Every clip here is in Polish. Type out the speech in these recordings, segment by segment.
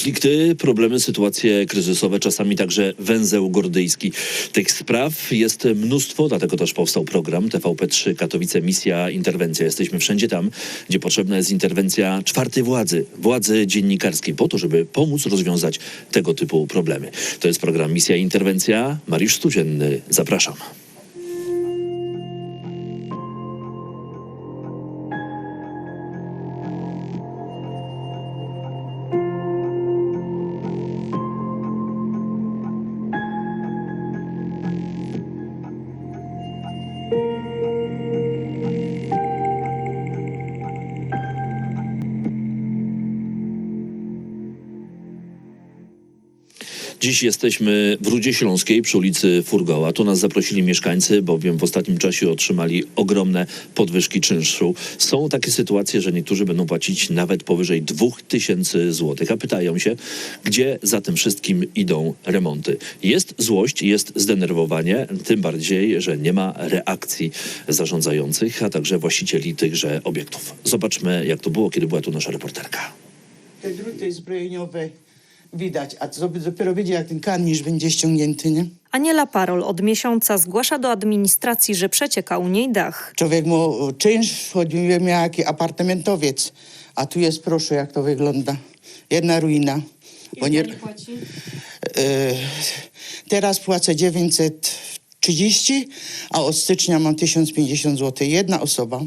Konflikty, problemy, sytuacje kryzysowe, czasami także węzeł gordyjski. Tych spraw jest mnóstwo, dlatego też powstał program TVP3 Katowice Misja Interwencja. Jesteśmy wszędzie tam, gdzie potrzebna jest interwencja czwartej władzy, władzy dziennikarskiej, po to, żeby pomóc rozwiązać tego typu problemy. To jest program Misja Interwencja. Mariusz Studzienny, zapraszam. Dziś jesteśmy w Rudzie Śląskiej przy ulicy Furgoła. Tu nas zaprosili mieszkańcy, bowiem w ostatnim czasie otrzymali ogromne podwyżki czynszu. Są takie sytuacje, że niektórzy będą płacić nawet powyżej 2000 złotych, a pytają się, gdzie za tym wszystkim idą remonty. Jest złość, jest zdenerwowanie, tym bardziej, że nie ma reakcji zarządzających, a także właścicieli tychże obiektów. Zobaczmy, jak to było, kiedy była tu nasza reporterka. Te druty zbrojeniowe widać, a to dopiero będzie jak ten karnisz będzie ściągnięty, nie? Aniela Parol od miesiąca zgłasza do administracji, że przecieka u niej dach. Człowiek mu czynsz wchodził, miał jaki apartamentowiec, a tu jest, proszę, jak to wygląda. Jedna ruina. Bo nie, płaci? e, teraz płacę 930, a od stycznia mam 1050 zł. Jedna osoba.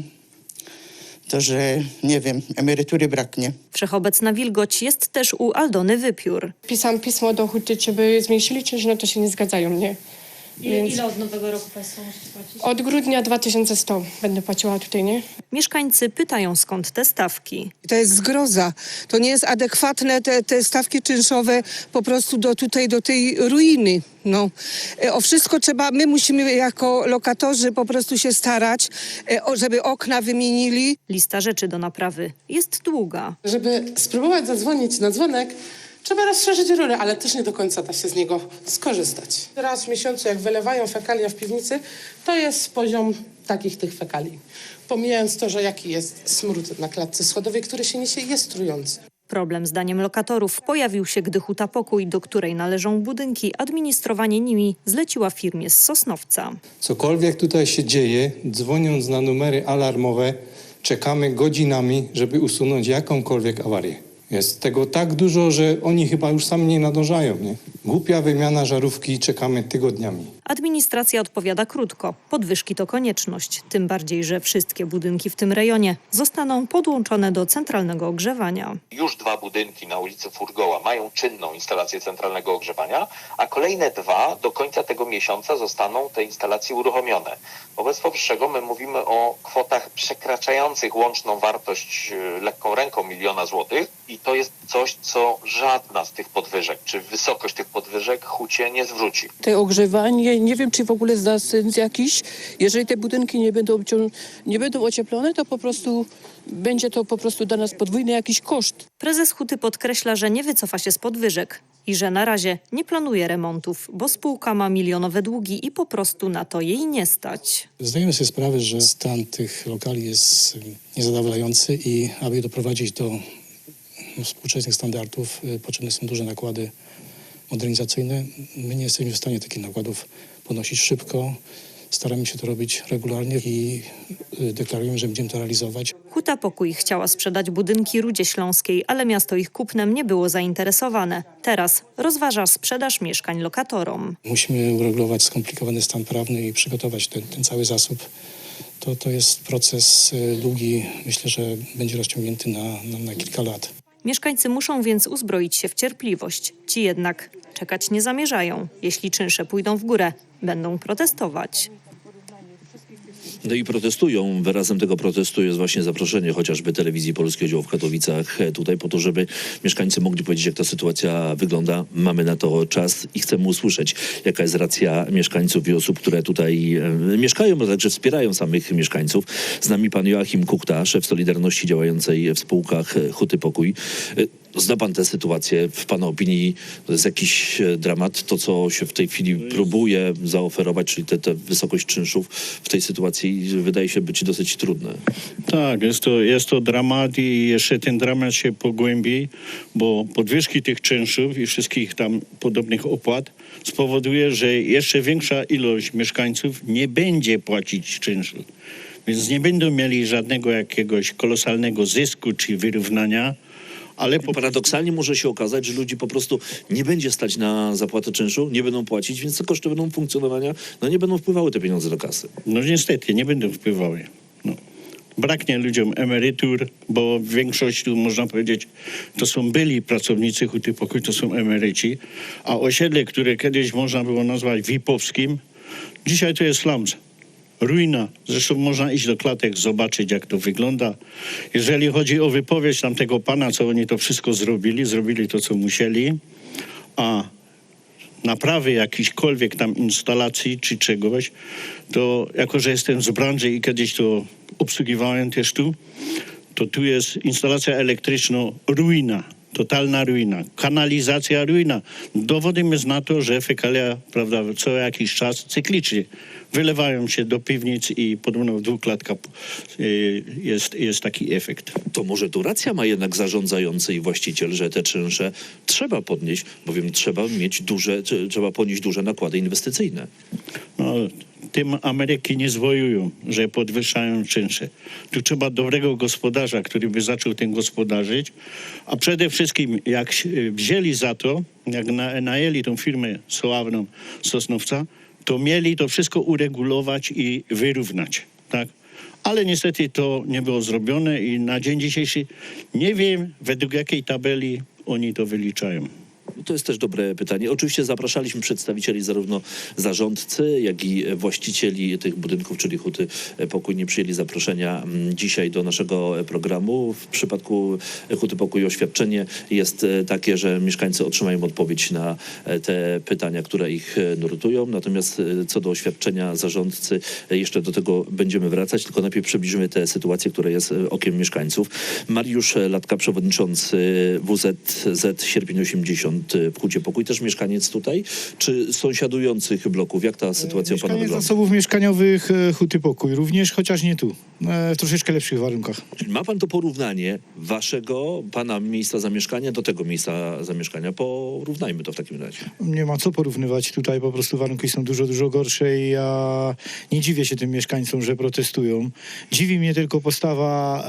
To, że nie wiem, emerytury braknie. Wszechobecna wilgoć jest też u Aldony Wypiór. Pisałam pismo do huty, żeby zmniejszyli czynsz, no to się nie zgadzają, nie? Więc od nowego roku Państwo musicie płacić? od grudnia 2100 będę płaciła tutaj, nie? Mieszkańcy pytają skąd te stawki. To jest zgroza. To nie jest adekwatne te, te stawki czynszowe po prostu do tutaj, do tej ruiny. No. E, O wszystko trzeba, my musimy jako lokatorzy po prostu się starać, e, o- żeby okna wymienili. Lista rzeczy do naprawy jest długa. Żeby spróbować zadzwonić na dzwonek, trzeba rozszerzyć rurę, ale też nie do końca da się z niego skorzystać. Raz w miesiącu, jak wylewają fekalia w piwnicy, to jest poziom takich tych fekali. Pomijając to, że jaki jest smród na klatce schodowej, który się niesie, jest trujący. Problem zdaniem lokatorów pojawił się, gdy huta pokój, do której należą budynki, administrowanie nimi zleciła firmie z Sosnowca. Cokolwiek tutaj się dzieje, dzwoniąc na numery alarmowe, czekamy godzinami, żeby usunąć jakąkolwiek awarię. Jest tego tak dużo, że oni chyba już sami nie nadążają. Nie? Głupia wymiana żarówki, czekamy tygodniami. Administracja odpowiada krótko. Podwyżki to konieczność, tym bardziej, że wszystkie budynki w tym rejonie zostaną podłączone do centralnego ogrzewania. już dwa budynki na ulicy Furgoła mają czynną instalację centralnego ogrzewania, a kolejne dwa do końca tego miesiąca zostaną te instalacje uruchomione. Wobec powyższego my mówimy o kwotach przekraczających łączną wartość e, lekką ręką miliona złotych i to jest coś, co żadna z tych podwyżek, czy wysokość tych podwyżek hucie nie zwróci. te ogrzewanie, nie wiem czy w ogóle zda sens jakiś. Jeżeli te budynki nie będą, nie będą ocieplone, to po prostu będzie to po prostu dla nas podwójny jakiś koszt. Prezes huty podkreśla, że nie wycofa się z podwyżek i że na razie nie planuje remontów, bo spółka ma milionowe długi i po prostu na to jej nie stać. Zdajemy sobie sprawę, że stan tych lokali jest niezadowalający i aby je doprowadzić do współczesnych standardów y, potrzebne są duże nakłady modernizacyjne. My nie jesteśmy w stanie takich nakładów ponosić szybko. Staramy się to robić regularnie i y, deklarujemy, że będziemy to realizować. Huta Pokój chciała sprzedać budynki Rudzie Śląskiej, ale miasto ich kupnem nie było zainteresowane. Teraz rozważa sprzedaż mieszkań lokatorom. Musimy uregulować skomplikowany stan prawny i przygotować ten, ten cały zasób. To, to jest proces y, długi, myślę, że będzie rozciągnięty na, na, na kilka lat. Mieszkańcy muszą więc uzbroić się w cierpliwość. Ci jednak czekać nie zamierzają. Jeśli czynsze pójdą w górę, będą protestować. No i protestują. Wyrazem tego protestu jest właśnie zaproszenie chociażby telewizji polskiego działu w Katowicach e, tutaj po to, żeby mieszkańcy mogli powiedzieć, jak ta sytuacja wygląda. Mamy na to czas i chcemy usłyszeć, jaka jest racja mieszkańców i osób, które tutaj e, mieszkają, a także wspierają samych mieszkańców. Z nami pan Joachim Kukta, szef Solidarności działającej w spółkach e, Huty Pokój. Zna pan tę sytuację? W pana opinii to jest jakiś e, dramat? To, co się w tej chwili próbuje zaoferować, czyli tę te, wysokość czynszów w tej sytuacji wydaje się być dosyć trudne. Tak, jest to, jest to dramat i jeszcze ten dramat się pogłębi, bo podwyżki tych czynszów i wszystkich tam podobnych opłat spowoduje, że jeszcze większa ilość mieszkańców nie będzie płacić czynszu. Więc nie będą mieli żadnego jakiegoś kolosalnego zysku czy wyrównania, ale Paradoksalnie może się okazać, że ludzi po prostu nie będzie stać na zapłatę czynszu, nie będą płacić, więc te koszty będą funkcjonowania, no nie będą wpływały te pieniądze do kasy. No niestety, nie będą wpływały. No. Braknie ludziom emerytur, bo większość można powiedzieć, to są byli pracownicy huty pokój, to są emeryci, a osiedle, które kiedyś można było nazwać VIP-owskim, dzisiaj to jest slums. Ruina. Zresztą można iść do klatek, zobaczyć jak to wygląda. Jeżeli chodzi o wypowiedź tamtego pana, co oni to wszystko zrobili, zrobili to, co musieli, a naprawy jakichkolwiek tam instalacji czy czegoś, to jako, że jestem z branży i kiedyś to obsługiwałem też tu, to tu jest instalacja elektryczna ruina, totalna ruina, kanalizacja ruina. Dowodem jest na to, że fekalia, prawda, co jakiś czas cyklicznie wylewają się do piwnic i podobno w dwóch klatkach y, jest, jest taki efekt. To może tu racja ma jednak zarządzający i właściciel, że te czynsze trzeba podnieść, bowiem trzeba mieć duże, trzeba ponieść duże nakłady inwestycyjne. No, tym Ameryki nie zwojują, że podwyższają czynsze. Tu trzeba dobrego gospodarza, który by zaczął tym gospodarzyć, a przede wszystkim jak się wzięli za to, jak na, najęli tą firmę sławną Sosnowca, to mieli to wszystko uregulować i wyrównać, tak? Ale niestety to nie było zrobione i na dzień dzisiejszy nie wiem, według jakiej tabeli oni to wyliczają. To jest też dobre pytanie. Oczywiście zapraszaliśmy przedstawicieli zarówno zarządcy, jak i właścicieli tych budynków, czyli Huty Pokój. Nie przyjęli zaproszenia mm, dzisiaj do naszego programu. W przypadku Huty Pokój oświadczenie jest e, takie, że mieszkańcy otrzymają odpowiedź na e, te pytania, które ich e, nurtują. Natomiast e, co do oświadczenia zarządcy, e, jeszcze do tego będziemy wracać, tylko najpierw przybliżymy tę sytuację, która jest e, okiem mieszkańców. Mariusz Latka, przewodniczący WZZ Sierpień 80 w Hucie Pokój, też mieszkaniec tutaj, czy sąsiadujących bloków? Jak ta sytuacja u pana wygląda? zasobów mieszkaniowych e, Huty Pokój, również, chociaż nie tu, e, w troszeczkę lepszych warunkach. Czyli ma pan to porównanie waszego, pana miejsca zamieszkania do tego miejsca zamieszkania? Porównajmy to w takim razie. Nie ma co porównywać tutaj, po prostu warunki są dużo, dużo gorsze i ja nie dziwię się tym mieszkańcom, że protestują. Dziwi mnie tylko postawa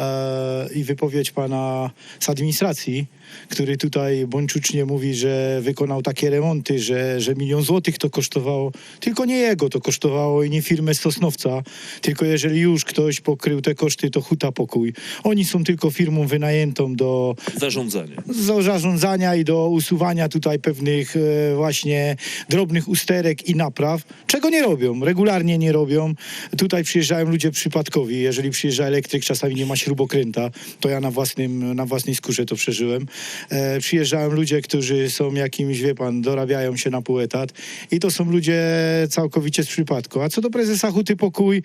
e, i wypowiedź pana z administracji, który tutaj bączucznie mówi, że wykonał takie remonty, że, że milion złotych to kosztowało. Tylko nie jego to kosztowało i nie firmę Sosnowca, tylko jeżeli już ktoś pokrył te koszty, to Huta Pokój. Oni są tylko firmą wynajętą do Zarządzanie. do zarządzania i do usuwania tutaj pewnych e, właśnie drobnych usterek i napraw, czego nie robią, regularnie nie robią. Tutaj przyjeżdżają ludzie przypadkowi, jeżeli przyjeżdża elektryk, czasami nie ma śrubokręta, to ja na, własnym, na własnej skórze to przeżyłem. E, przyjeżdżają ludzie, którzy są jakimś, wie pan, dorabiają się na pół etat i to są ludzie całkowicie z przypadku. A co do prezesa Huty Pokój,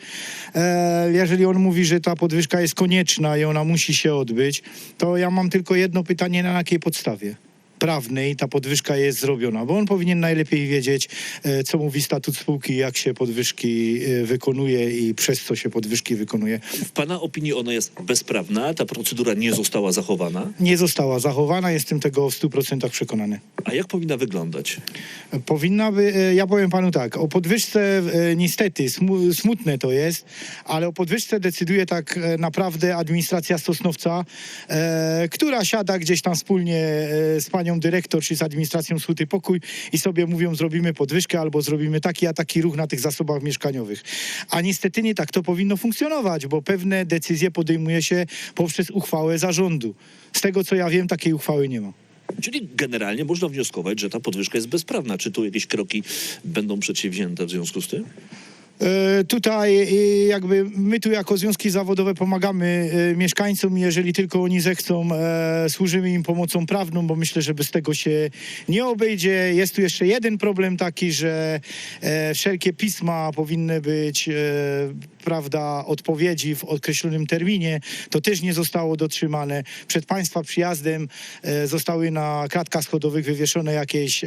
e, jeżeli on mówi, że ta podwyżka jest konieczna i ona musi się odbyć, to ja mam tylko jedno pytanie, na jakiej podstawie prawnej ta podwyżka jest zrobiona, bo on powinien najlepiej wiedzieć, e, co mówi statut spółki, jak się podwyżki e, wykonuje i przez co się podwyżki wykonuje. W pana opinii ona jest bezprawna, ta procedura nie została zachowana. Nie została zachowana, jestem tego w 100% przekonany. A jak powinna wyglądać? Powinna by, e, ja powiem panu tak, o podwyżce niestety smu- smutne to jest, ale o podwyżce decyduje tak naprawdę administracja Sosnowca, która siada gdzieś tam wspólnie z panią dyrektor czy z administracją Suty Pokój i sobie mówią zrobimy podwyżkę albo zrobimy taki a taki ruch na tych zasobach mieszkaniowych. A niestety nie tak to powinno funkcjonować, bo pewne decyzje podejmuje się poprzez uchwałę zarządu. Z tego co ja wiem, takiej uchwały nie ma. Czyli generalnie można wnioskować, że ta podwyżka jest bezprawna. Czy tu jakieś kroki będą przedsięwzięte w związku z tym? E, Tutaj e, jakby my tu jako związki zawodowe pomagamy e, mieszkańcom jeżeli tylko oni zechcą, służymy im pomocą prawną, bo myślę, że bez tego się nie obejdzie. Jest tu jeszcze jeden problem taki, że wszelkie pisma powinny być, prawda, odpowiedzi w określonym terminie. To też nie zostało dotrzymane. Przed Państwa przyjazdem zostały na kratkach schodowych wywieszone jakieś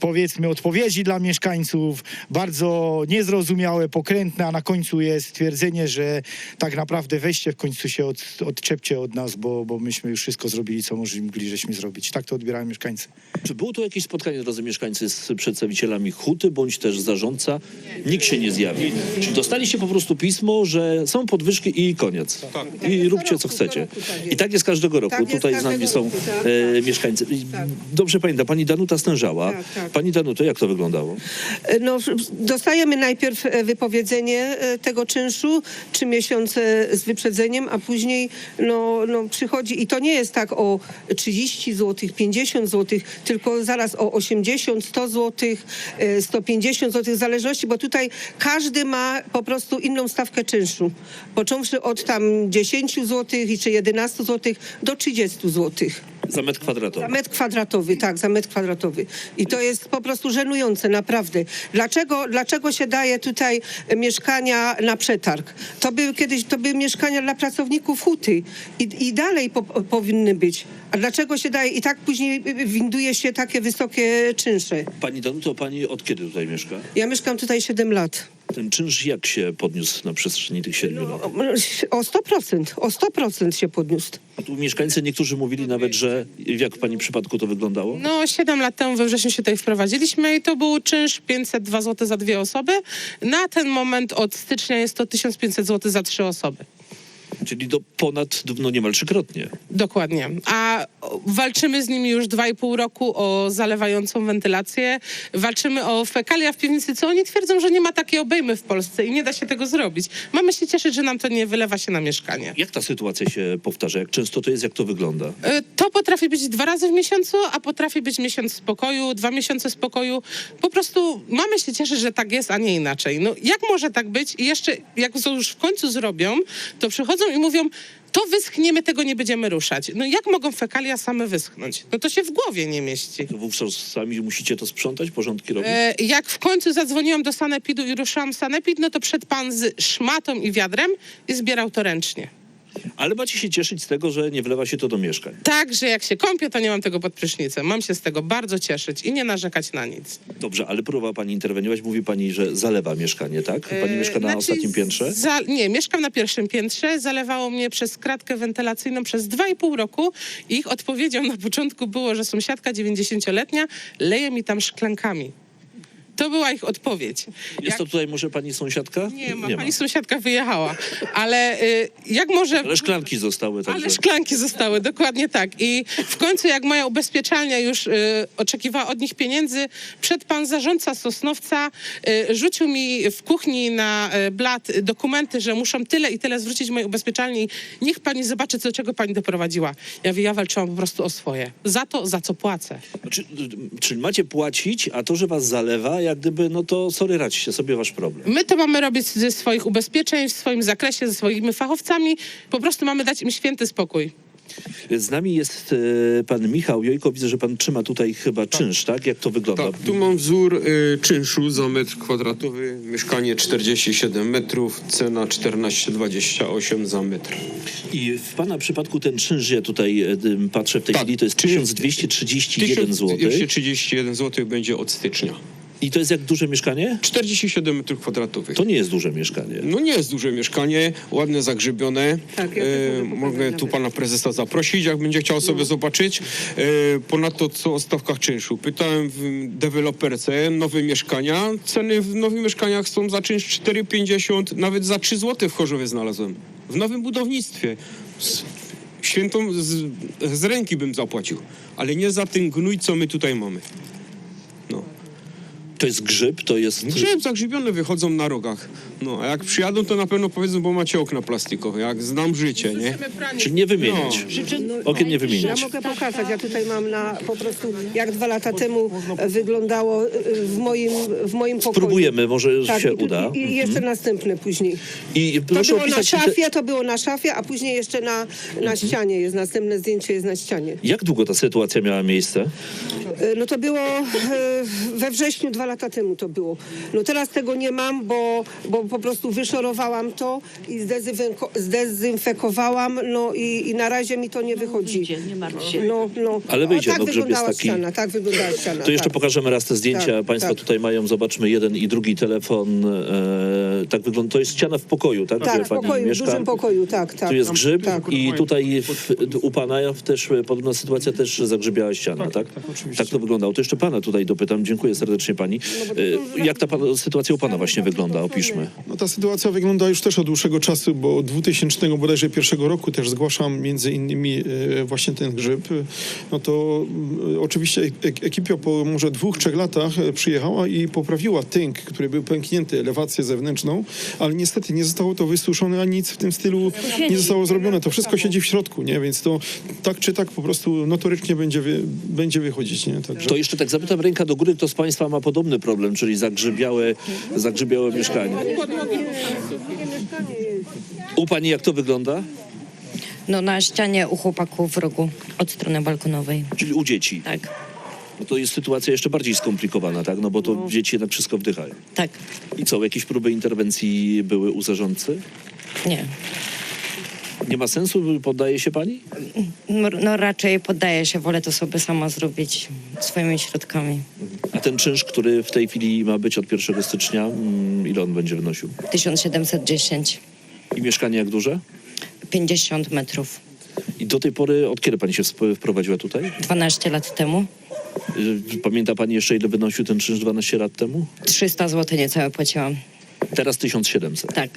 powiedzmy odpowiedzi dla mieszkańców, bardzo niezrozumiałe, pokrętne, a na końcu jest stwierdzenie, że tak naprawdę weźcie w końcu się od, odczepcie od nas, bo, bo myśmy już wszystko zrobili, co mogli żeśmy zrobić. Tak to odbierają mieszkańcy. Czy było tu jakieś spotkanie, drodzy mieszkańcy, z przedstawicielami huty, bądź też zarządca? Nikt się nie zjawił. Czy dostaliście po prostu pismo, że są podwyżki i koniec? I róbcie, co chcecie. I tak jest każdego roku. Tak jest Tutaj z nami każdego są roku, tak. e, mieszkańcy. I Dobrze pamiętam, pani Danuta stężała. Tak, tak. Pani Danuto, jak to wyglądało? No, dostajemy najpierw e, wypowiedzenie e, tego czynszu, trzy miesiące z wyprzedzeniem, a później no, no, przychodzi i to nie jest tak o 30 zł, 50 zł, tylko zaraz o 80, 100 zł, e, 150 zł, w zależności, bo tutaj każdy ma po prostu inną stawkę czynszu. Począwszy od tam 10 zł czy 11 zł do 30 zł. Za metr kwadratowy. Za metr kwadratowy, tak, za metr kwadratowy. I to jest po prostu żenujące, naprawdę. Dlaczego, dlaczego się daje tutaj mieszkania na przetarg? To były kiedyś, to były mieszkania dla pracowników huty i, i dalej po, powinny być. A dlaczego się daje i tak później winduje się takie wysokie czynsze? Pani Danuto, pani od kiedy tutaj mieszka? Ja mieszkam tutaj 7 lat. Ten czynsz jak się podniósł na przestrzeni tych siedmiu lat? O 100%, o 100% się podniósł. A tu mieszkańcy niektórzy mówili nawet, że jak w pani przypadku to wyglądało? No, 7 lat temu we wrześniu się tutaj wprowadziliśmy i to był czynsz 502 zł za dwie osoby. Na ten moment od stycznia jest to 1500 zł za trzy osoby. Czyli do ponad, no niemal trzykrotnie. Dokładnie. A walczymy z nimi już dwa i pół roku o zalewającą wentylację. Walczymy o fekalia w piwnicy, co oni twierdzą, że nie ma takiej obejmy w Polsce i nie da się tego zrobić. Mamy się cieszyć, że nam to nie wylewa się na mieszkanie. Jak ta sytuacja się powtarza? Jak często to jest? Jak to wygląda? Y, To potrafi być dwa razy w miesiącu, a potrafi być miesiąc spokoju, dwa miesiące spokoju. Po prostu mamy się cieszyć, że tak jest, a nie inaczej. No jak może tak być? I jeszcze jak to już w końcu zrobią, to przychodzą i mówią, to wyschniemy, tego nie będziemy ruszać. No jak mogą fekalia same wyschnąć? No to się w głowie nie mieści. To wówczas sami musicie to sprzątać, porządki robić? E, jak w końcu zadzwoniłam do sanepidu i ruszyłam sanepid, no to przed pan z szmatą i wiadrem i zbierał to ręcznie. Ale macie się cieszyć z tego, że nie wlewa się to do mieszkań. Tak, że jak się kąpię, to nie mam tego pod prysznicem. Mam się z tego bardzo cieszyć i nie narzekać na nic. Dobrze, ale próbowała pani interweniować. Mówi pani, że zalewa mieszkanie, tak? Pani E, mieszka na znaczy, ostatnim piętrze? Za, nie, mieszkam na pierwszym piętrze. Zalewało mnie przez kratkę wentylacyjną przez dwa i pół roku. Ich odpowiedzią na początku było, że sąsiadka 90-letnia leje mi tam szklankami. To była ich odpowiedź. Jest to tutaj może pani sąsiadka? Nie ma, pani sąsiadka wyjechała. Ale y, jak może... Ale szklanki zostały także. Ale szklanki zostały, dokładnie tak. I w końcu, jak moja ubezpieczalnia już y, oczekiwała od nich pieniędzy, przed pan zarządca Sosnowca y, rzucił mi w kuchni na y, blat dokumenty, że muszą tyle i tyle zwrócić mojej ubezpieczalni. Niech pani zobaczy, do czego pani doprowadziła. Ja mówię, ja walczyłam po prostu o swoje. Za to, za co płacę. Znaczy, y, czyli macie płacić, a to, że was zalewa, jak gdyby, no to sorry, radźcie sobie wasz problem. My to mamy robić ze swoich ubezpieczeń, w swoim zakresie, ze swoimi fachowcami. Po prostu mamy dać im święty spokój. Z nami jest e, pan Michał Jojko. Widzę, że pan trzyma tutaj chyba czynsz, tak? Jak to wygląda? Tak, tu mam wzór y, czynszu za metr kwadratowy, mieszkanie 47 metrów, cena 14,28 za metr. I w pana przypadku ten czynsz, ja tutaj e, patrzę w tej Tak, chwili, to jest czy- 1231 zł. 1231 zł będzie od stycznia. I to jest jak duże mieszkanie? 47 metrów kwadratowych. To nie jest duże mieszkanie. No nie jest duże mieszkanie, ładne, zagrzybione. Tak, ja e, mogę tu pana prezesa zaprosić, jak będzie chciał sobie zobaczyć. E, ponadto co o stawkach czynszu. Pytałem w deweloperce nowe mieszkania. Ceny w nowych mieszkaniach są za czynsz 4,50, nawet za 3 zł w Chorzowie znalazłem. W nowym budownictwie. Z, świętą z, z ręki bym zapłacił, ale nie za ten gnój, co my tutaj mamy. No. To jest grzyb, to jest... Grzyb zagrzybione wychodzą na rogach. No, a jak przyjadą, to na pewno powiedzą, bo macie okna plastikowe. Jak znam życie, nie? Czyli nie wymienić. Okien nie Ja wymienić. mogę pokazać, ja tutaj mam na po prostu jak dwa lata temu wyglądało e, w moim, w moim pokoju. Spróbujemy, może Tak, się i, tu- uda. Mhm. I, i jeszcze następne później. I To proszę było na opisać... te- szafie, to było na szafie, a później jeszcze na, na ścianie jest, następne zdjęcie jest na ścianie. Jak długo ta sytuacja miała miejsce? E, No to było e, we wrześniu dwa lata temu to było. No teraz tego nie mam, bo, bo po prostu wyszorowałam to i zdezynfeko- zdezynfekowałam, no i, i na razie mi to nie wychodzi. nie martw się. No, no. Ale wyjdzie, tak no, grzyb jest wyglądała taki- ściana, tak wyglądała ściana. To jeszcze tak. pokażemy raz te zdjęcia. Tak, Państwo tak. tutaj mają, zobaczmy, jeden i drugi telefon. E, tak wygląda. To jest ściana w pokoju, tak? Tak, Gdzie w pani pokoju, w mieszka? dużym pokoju, tak, tak. Tu jest grzyb Tak. i tutaj w, u pana też e, podobna sytuacja, też zagrzybiała ściana, tak? Tak, tak, to wyglądało. To jeszcze pana tutaj dopytam. Dziękuję serdecznie pani. E, jak ta sytuacja u pana właśnie wygląda? Opiszmy. No ta sytuacja wygląda już też od dłuższego czasu, bo od 2000 bodajże pierwszego roku też zgłaszam między innymi e, właśnie ten grzyb. No to e, oczywiście ek- ekipa po może dwóch, trzech latach przyjechała i poprawiła tynk, który był pęknięty, elewację zewnętrzną, ale niestety nie zostało to wysuszone, ani nic w tym stylu nie zostało zrobione. To wszystko siedzi w środku, nie? Więc to tak czy tak po prostu notorycznie będzie, wy, będzie wychodzić, nie? Także... To jeszcze tak zapytam ręka do góry, kto z państwa ma podobny problem, czyli zagrzybiałe, zagrzybiałe mieszkanie. U pani jak to wygląda? No na ścianie u chłopaków w rogu od strony balkonowej. Czyli u dzieci. Tak, No to jest sytuacja jeszcze bardziej skomplikowana, tak? No bo to dzieci jednak wszystko wdychają. tak, I co, jakieś próby interwencji były u zarządcy? nie. Nie ma sensu, poddaje się pani? No, no raczej poddaję się, wolę to sobie sama zrobić swoimi środkami. A ten czynsz, który w tej chwili ma być od 1 stycznia, mm, ile on będzie wynosił? 1710, I mieszkanie jak duże? 50 metrów. I do tej pory, od kiedy pani się sp- wprowadziła tutaj? 12 lat temu. Y, Pamięta pani jeszcze, ile wynosił ten czynsz 12 lat temu? 300 zł niecałe płaciłam. Teraz 1700. Tak.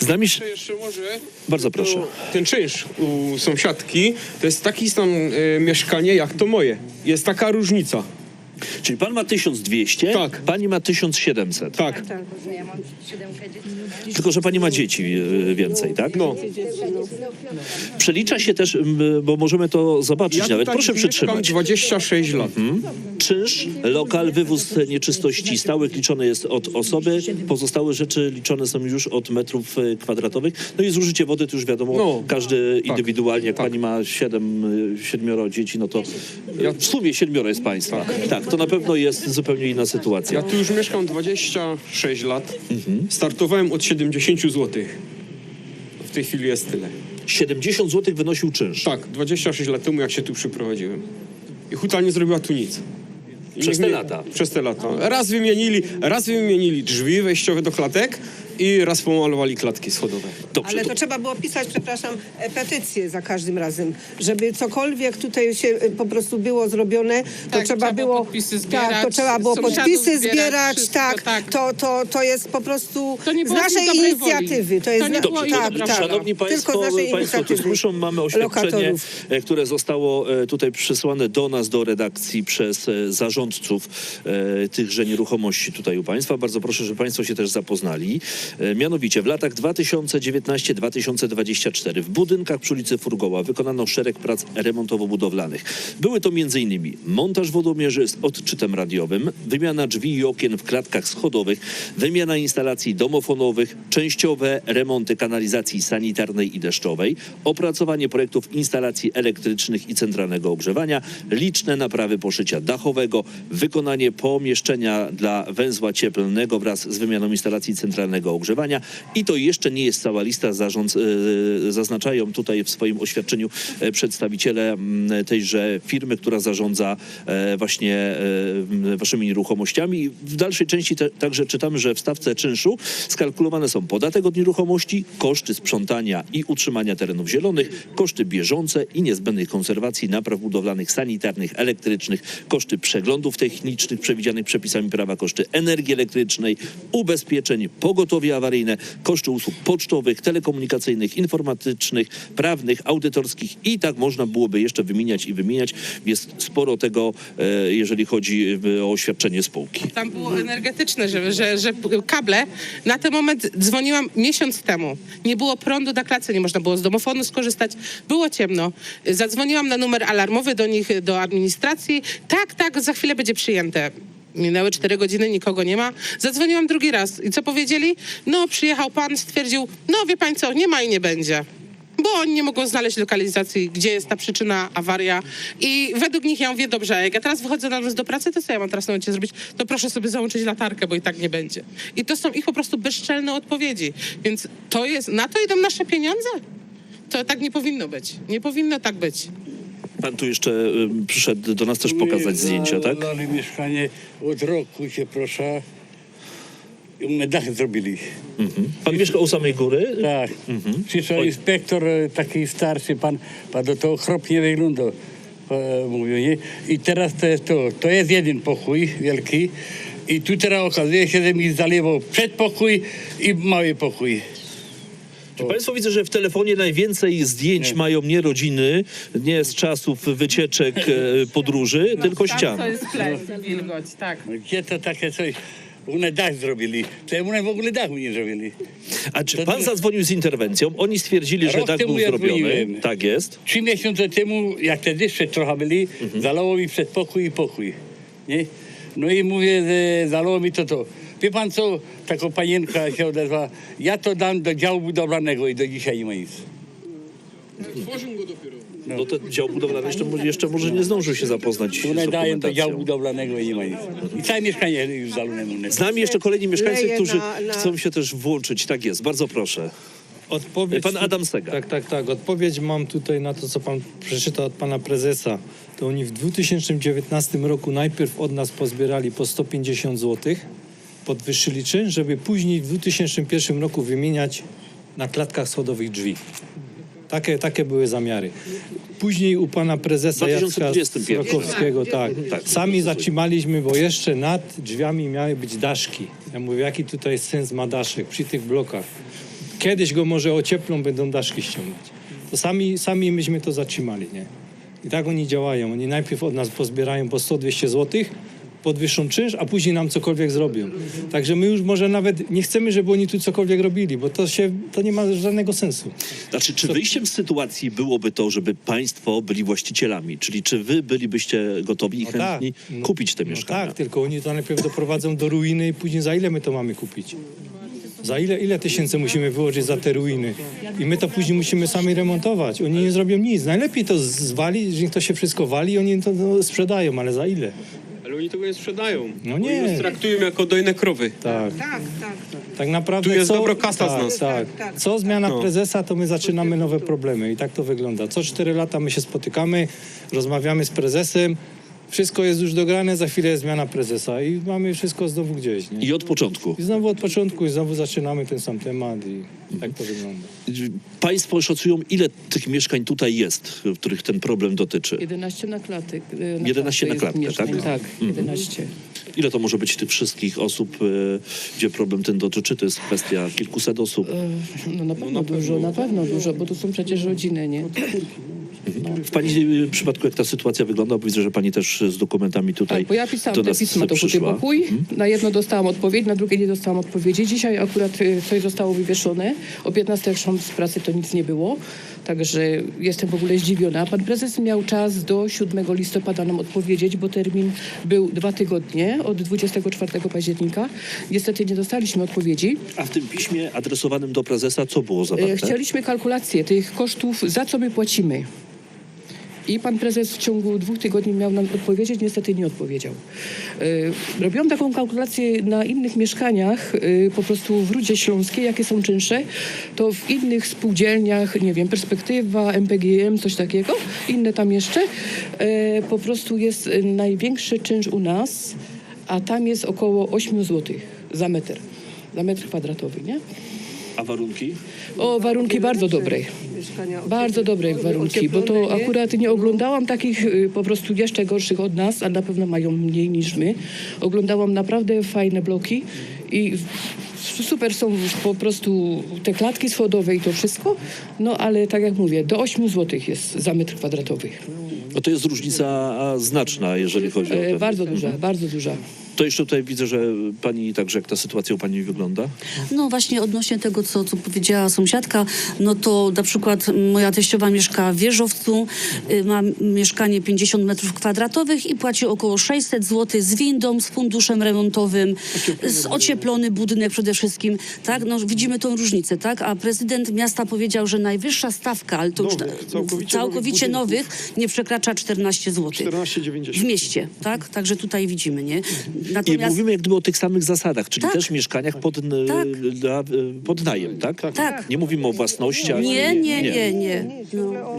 Z nami... Jeszcze, jeszcze może... Bardzo proszę. To ten czynsz u sąsiadki to jest taki sam e, mieszkanie jak to moje. Jest taka różnica. Czyli pan ma 1200, Tak. pani ma 1700. Tak. Tylko, że pani ma dzieci y, więcej, tak? No. Przelicza się też, m, bo możemy to zobaczyć Ja nawet. tutaj Proszę mieszkam przytrzymać. 26 lat. Czynsz, lokal, wywóz nieczystości stałych liczony jest od osoby, pozostałe rzeczy liczone są już od metrów e, kwadratowych. No i zużycie wody to już wiadomo, No, każdy tak, indywidualnie. Jak tak. pani ma siedem, y, siedmioro dzieci, no to Ja- w sumie siedmioro jest państwa. Tak, to na pewno jest zupełnie inna sytuacja. Ja tu już mieszkam 26 lat. Mhm. Startowałem od 70 zł. W tej chwili jest tyle. 70 zł wynosił czynsz. Tak, 26 lat temu jak się tu przyprowadziłem. I huta nie zrobiła tu nic. I Przez niech te mnie- lata. Przez te lata. Raz wymienili, raz wymienili drzwi wejściowe do klatek i raz pomalowali klatki schodowe. Dobrze, Ale to- to trzeba było pisać, przepraszam, e, petycję za każdym razem, żeby cokolwiek tutaj się e, po prostu było zrobione, to Tak, trzeba trzeba było podpisy tak, zbierać, to trzeba było sąsiadów podpisy zbierać, zbierać, wszystko, tak, tak. To, to, to jest po prostu To nie z było naszej dobrej inicjatywy. woli. To jest To nie na- było tak, tak. Szanowni Państwo, Tylko z naszej Państwo tu inicjatywy. słyszą, mamy oświadczenie, Lokatorów. e, które zostało e, tutaj przesłane do nas, do redakcji przez e, zarządców e, tychże nieruchomości tutaj u Państwa. Bardzo proszę, żeby Państwo się też zapoznali. E, Mianowicie w latach 2019-2024 w budynkach przy ulicy Furgoła wykonano szereg prac remontowo-budowlanych. Były to m.in. montaż wodomierzy z odczytem radiowym, wymiana drzwi i okien w klatkach schodowych, wymiana instalacji domofonowych, częściowe remonty kanalizacji sanitarnej i deszczowej, opracowanie projektów instalacji elektrycznych i centralnego ogrzewania, liczne naprawy poszycia dachowego, wykonanie pomieszczenia dla węzła cieplnego wraz z wymianą instalacji centralnego ogrzewania i to jeszcze nie jest cała lista. Zarząd, e, zaznaczają tutaj w swoim oświadczeniu e, przedstawiciele m, tejże firmy, która zarządza e, właśnie waszymi nieruchomościami. W dalszej części te, także czytamy, że w stawce czynszu skalkulowane są podatek od nieruchomości, koszty sprzątania i utrzymania terenów zielonych, koszty bieżące i niezbędnych konserwacji, napraw budowlanych, sanitarnych, elektrycznych, koszty przeglądów technicznych przewidzianych przepisami prawa, koszty energii elektrycznej, ubezpieczeń, pogotowie pogotowie awaryjne, koszty usług pocztowych, telekomunikacyjnych, informatycznych, prawnych, audytorskich i tak można byłoby jeszcze wymieniać i wymieniać. Jest sporo tego, e, jeżeli chodzi o oświadczenie spółki. Tam było energetyczne, że, że, że kable. Na ten moment dzwoniłam miesiąc temu. Nie było prądu na klasie, nie można było z domofonu skorzystać. Było ciemno. Zadzwoniłam na numer alarmowy do nich, do administracji. Tak, tak, za chwilę będzie przyjęte. Minęły cztery godziny, nikogo nie ma. Zadzwoniłam drugi raz. I co powiedzieli? No, przyjechał pan, stwierdził, no wie pan co, nie ma i nie będzie. Bo oni nie mogą znaleźć lokalizacji, gdzie jest ta przyczyna, awaria. I według nich ja mówię, dobrze, jak ja teraz wychodzę na noc do pracy, to co ja mam teraz na zrobić? To proszę sobie załączyć latarkę, bo i tak nie będzie. I to są ich po prostu bezczelne odpowiedzi. Więc to jest, na to idą nasze pieniądze? To tak nie powinno być. Nie powinno tak być. Pan tu jeszcze e, przyszedł do nas też pokazać zdjęcia, tak? Dali mieszkanie od roku się proszę. I mnie dach zrobili. Mhm. Pan mieszka u samej góry? Tak. Przyszedł inspektor, e, taki starszy pan, pan do to okropnie wygląda. e, Mówił, nie? I teraz to jest to, to jest jeden pokój wielki i tu teraz okazuje się, że mi zalewał przedpokój i mały pokój. Czy Państwo widzę, że w telefonie najwięcej zdjęć mają nie rodziny, nie z czasów wycieczek, e, podróży, tylko ścian. jest plec, wilgoć, tak. No Gdzie to takie coś? U mnie dach zrobili. To u mnie w ogóle dachu nie zrobili. A czy pan zadzwonił z interwencją? Oni stwierdzili, że Rok tak temu był ja zrobiony. dzwoniłem. Tak jest. Trzy miesiące temu, jak te deszcze trochę byli, Mhm. zalało mi przedpokój i pokój. Nie? No i mówię, że zalało mi to to. Wie pan co, taka panienka się odezwa, ja to dam do działu budowlanego i do dzisiaj nie ma nic. No to dział budowlany jeszcze, może- jeszcze może nie zdążył się zapoznać z dają do działu budowlanego i nie ma nic. I całe mieszkanie już zalone. Z nami jeszcze kolejni mieszkańcy, którzy chcą się też włączyć. Tak jest, bardzo proszę. Odpowiedź, Pan Adam Sega. Tak, tak, tak. Odpowiedź mam tutaj na to, co pan przeczytał od pana prezesa. To oni w 2019 roku najpierw od nas pozbierali po 150 zł, podwyższyli czyn, żeby później w 2001 roku wymieniać na klatkach schodowych drzwi. Takie, takie były zamiary. Później u pana prezesa Jacka 2021. Srokowskiego, tak, tak. Sami zatrzymaliśmy, bo jeszcze nad drzwiami miały być daszki. Ja mówię, jaki tutaj sens ma daszek przy tych blokach? Kiedyś go może ocieplą, będą daszki ściągać. To sami, sami myśmy to zatrzymali, nie? I tak oni działają. Oni najpierw od nas pozbierają po 100-200 zł, podwyższą czynsz, a później nam cokolwiek zrobią. Także my już może nawet nie chcemy, żeby oni tu cokolwiek robili, bo to, się, to nie ma żadnego sensu. Znaczy, czy wyjściem z sytuacji byłoby to, żeby państwo byli właścicielami? Czyli czy wy bylibyście gotowi i No chętni tak, no- kupić te No mieszkania? tak, tylko oni to najpierw doprowadzą do ruiny i później za ile my to mamy kupić? Za ile, ile tysięcy musimy wyłożyć za te ruiny? I my to później musimy sami remontować. Oni nie zrobią nic. Najlepiej to zwali, że niech to się wszystko wali i oni to no, sprzedają, ale za ile? Ale oni tego nie sprzedają. No nie. Oni nas traktują jako dojne krowy. Tak. Tak, tak. Tak naprawdę Tu jest co, dobro kasa z tak, nas. Tak. Co zmiana No. prezesa, to my zaczynamy nowe problemy i tak to wygląda. Co cztery lata my się spotykamy, rozmawiamy z prezesem, wszystko jest już dograne, za chwilę jest zmiana prezesa i mamy wszystko znowu gdzieś. Nie? I od początku. I znowu od początku i znowu zaczynamy ten sam temat i tak to wygląda. Państwo szacują, ile tych mieszkań tutaj jest, w których ten problem dotyczy? 11 na klatek. y, na 11 na jest klatkę, mieszkań. tak? Tak, Mhm. 11. Ile to może być tych wszystkich osób, e, gdzie problem ten dotyczy? To jest kwestia kilkuset osób. No na pewno dużo, na pewno dużo, bo to są przecież rodziny, nie? W pani e, przypadku jak ta sytuacja wygląda? Bo widzę, że pani też z dokumentami tutaj Tak, bo ja pisałam do te nas pisma do Huty przyszła. Pokój. Na jedno dostałam odpowiedź, na drugie nie dostałam odpowiedzi. Dzisiaj akurat y, coś zostało wywieszone. O 15 jak szłam z pracy to nic nie było. Także jestem w ogóle zdziwiona. Pan prezes miał czas do 7 listopada nam odpowiedzieć, bo termin był dwa tygodnie, od 24 października. Niestety nie dostaliśmy odpowiedzi. A w tym piśmie adresowanym do prezesa co było E, zawarte? Chcieliśmy kalkulację tych kosztów, za co my płacimy. I pan prezes w ciągu dwóch tygodni miał nam odpowiedzieć, niestety nie odpowiedział. E, Robiłam taką kalkulację na innych mieszkaniach, e, po prostu w Rudzie Śląskiej, jakie są czynsze, to w innych spółdzielniach, nie wiem, Perspektywa, MPGM, coś takiego, inne tam jeszcze, e, po prostu jest największy czynsz u nas, a tam jest około 8 zł za metr, za metr kwadratowy, nie? A warunki? O, warunki bardzo dobre. Bardzo dobre warunki, bo to akurat nie oglądałam takich y, po prostu jeszcze gorszych od nas, a na pewno mają mniej niż my. Oglądałam naprawdę fajne bloki i super są po prostu te klatki schodowe i to wszystko, no ale tak jak mówię, do 8 zł jest za metr kwadratowy. No to jest różnica znaczna, jeżeli chodzi o E, ten. bardzo duża, bardzo duża. To jeszcze tutaj widzę, że pani także jak ta sytuacja u pani wygląda. No właśnie odnośnie tego, co, co powiedziała sąsiadka, no to na przykład moja teściowa mieszka w Wieżowcu, y, ma mieszkanie 50 metrów kwadratowych i płaci około 600 zł z windą, z funduszem remontowym, z ocieplony budynek przede wszystkim, tak? No widzimy tą różnicę, tak? A prezydent miasta powiedział, że najwyższa stawka, ale to już Nowych, całkowicie całkowicie nowych nowych, nie przekracza 14 zł. 14,90. W mieście, tak? Także tutaj widzimy, nie? I Natomiast mówimy jak gdyby o tych samych zasadach, czyli Tak. też mieszkaniach pod, Tak. dla, pod najem, tak? Tak. Nie mówimy o własności, ale... nie, nie, nie, nie. No.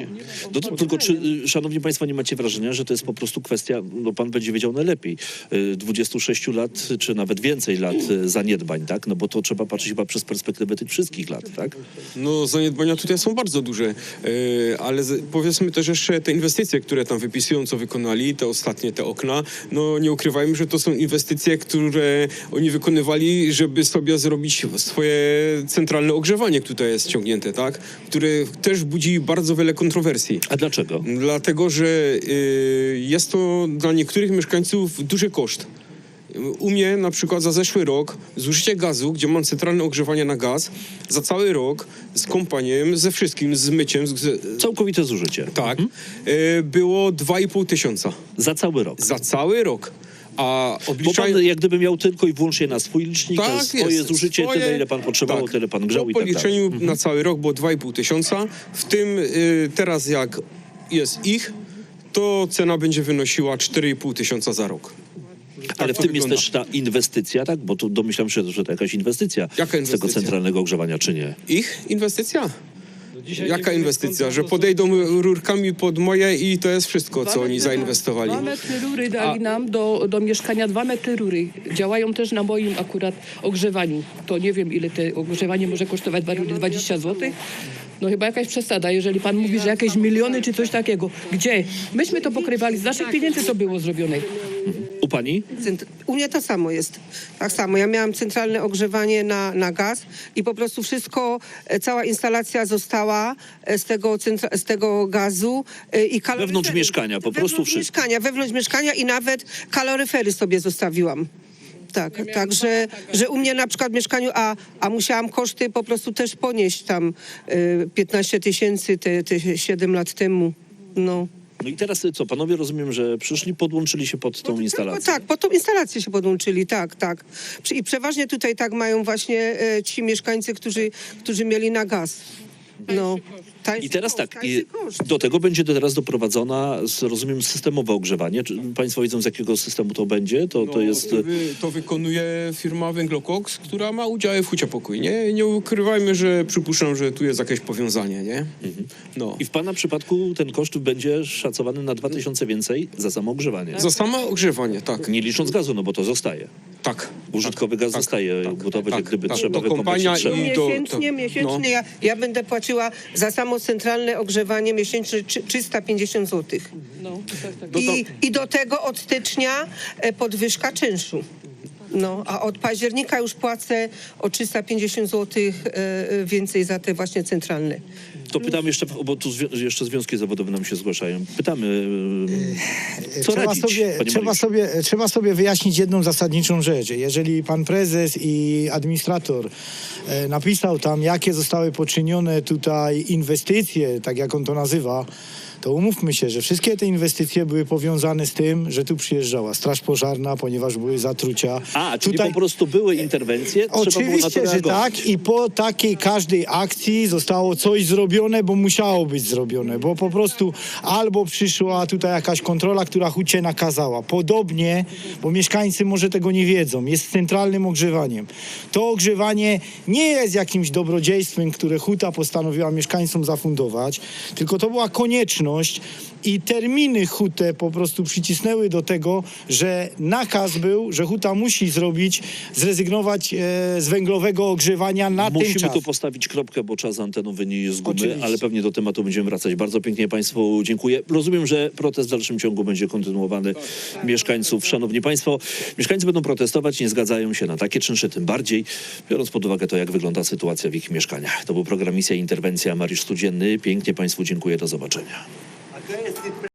No to, tylko czy, y, szanowni państwo, nie macie wrażenia, że to jest po prostu kwestia, no pan będzie wiedział najlepiej, y, 26 lat, czy nawet więcej lat y, zaniedbań, tak? No bo to trzeba patrzeć chyba przez perspektywę tych wszystkich lat, tak? No zaniedbania tutaj są bardzo duże, e, ale powiedzmy też jeszcze te inwestycje, które tam wypisują, co wykonali, te ostatnie, te okna, no nie ukrywajmy, że to są inwestycje, które oni wykonywali, żeby sobie zrobić swoje centralne ogrzewanie, które tutaj jest ciągnięte, tak? Które też budzi bardzo wiele kontrowersji. A dlaczego? Dlatego, że y, jest to dla niektórych mieszkańców duży koszt. U mnie na przykład za zeszły rok zużycie gazu, gdzie mam centralne ogrzewanie na gaz, za cały rok z kompaniem, ze wszystkim, z myciem, z, Całkowite zużycie. tak, y, było 2,5 tysiąca. Za cały rok. Za cały rok. A Bo odliczając... pan jak gdyby miał tylko i wyłącznie na swój licznik, Tak tak, swoje jest, zużycie, swoje- tyle ile pan potrzebował, tak. tyle pan grzał Po i tak dalej. policzeniu na cały rok było 2,5 tysiąca. W tym y, teraz jak jest ich, to cena będzie wynosiła 4,5 tysiąca za rok. Ale w tym jest wygląda. też ta inwestycja, tak? Bo tu domyślam się, że to jakaś inwestycja Jaka z tego inwestycja? centralnego ogrzewania, czy nie? Ich inwestycja? Jaka inwestycja? Że podejdą rurkami pod moje i to jest wszystko, co oni zainwestowali. Dwa metry rury dali nam do, do mieszkania, dwa metry rury. Działają też na moim akurat ogrzewaniu. To nie wiem, ile te ogrzewanie może kosztować, dwa rury, 20 zł. No chyba jakaś przesada, jeżeli pan mówi, że jakieś miliony czy coś takiego. Gdzie? Myśmy to pokrywali, z naszych pieniędzy to było zrobione. U pani? Cent- U mnie to samo jest. Tak samo. Ja miałam centralne ogrzewanie na, na gaz i po prostu wszystko, e, cała instalacja została e, z tego, centra- z tego gazu e, i kaloryfery. Wewnątrz mieszkania, po prostu wewnątrz wszystko. mieszkania, wewnątrz mieszkania i nawet kaloryfery sobie zostawiłam. Tak, także, że u mnie na przykład w mieszkaniu, a, a musiałam koszty po prostu też ponieść tam e, 15 tysięcy te, te 7 lat temu. No. No i teraz co, panowie rozumiem, że przyszli, podłączyli się pod tą No instalację. tak, po tą instalację się podłączyli, tak, tak. I przeważnie tutaj tak mają właśnie e, ci mieszkańcy, którzy, którzy mieli na gaz. No. Tańszy I teraz koszt, tak, i koszt. do tego będzie teraz doprowadzona, rozumiem, systemowe ogrzewanie. Czy państwo wiedzą, z jakiego systemu to będzie? To, to No, jest... wy- to wykonuje firma Węglokoks, która ma udziały w Hucie Pokój, nie? Nie ukrywajmy, że przypuszczam, że tu jest jakieś powiązanie, nie? No. I w pana przypadku ten koszt będzie szacowany na 2000 więcej za samo ogrzewanie. Za samo ogrzewanie, tak. Nie licząc gazu, no bo to zostaje. Tak. Użytkowy gaz tak, zostaje, tak, bo to będzie tak, gdyby tak. trzeba To wykąpać kompania się trzeba. i- to- Miesięcznie, to- miesięcznie no. ja, ja będę płaciła za samo centralne ogrzewanie miesięcznie trzy- 350 zł. No, tak, tak. No to- I, I do tego od stycznia e, podwyżka czynszu. No, a od października już płacę o 350 zł e, więcej za te właśnie centralne. To pytam jeszcze, bo tu jeszcze związki zawodowe nam się zgłaszają. Pytamy, yy, co trzeba radzić, sobie, trzeba, sobie, trzeba sobie wyjaśnić jedną zasadniczą rzecz. Jeżeli pan prezes i administrator e, napisał tam, jakie zostały poczynione tutaj inwestycje, tak jak on to nazywa, to umówmy się, że wszystkie te inwestycje były powiązane z tym, że tu przyjeżdżała Straż Pożarna, ponieważ były zatrucia. A, czyli Tutaj- po prostu były interwencje, Oczywiście, że tak i po takiej każdej akcji zostało coś zrobione, bo musiało być zrobione, bo po prostu albo przyszła tutaj jakaś kontrola, która hucie nakazała. Podobnie, bo mieszkańcy może tego nie wiedzą, jest centralnym ogrzewaniem. To ogrzewanie nie jest jakimś dobrodziejstwem, które huta postanowiła mieszkańcom zafundować, tylko to była konieczność i terminy hutę po prostu przycisnęły do tego, że nakaz był, że huta musi zrobić, zrezygnować e, z węglowego ogrzewania na ten Musimy czas. tu postawić kropkę, bo czas antenowy nie jest z gumy. Oczywiście. ale pewnie do tematu będziemy wracać. Bardzo pięknie Państwu dziękuję. Rozumiem, że protest w dalszym ciągu będzie kontynuowany mieszkańców. Szanowni Państwo, mieszkańcy będą protestować, nie zgadzają się na takie czynsze, tym bardziej biorąc pod uwagę to, jak wygląda sytuacja w ich mieszkaniach. To był program Misja Interwencja. Mariusz Studzienny. Pięknie Państwu dziękuję. Do zobaczenia. ganha esse.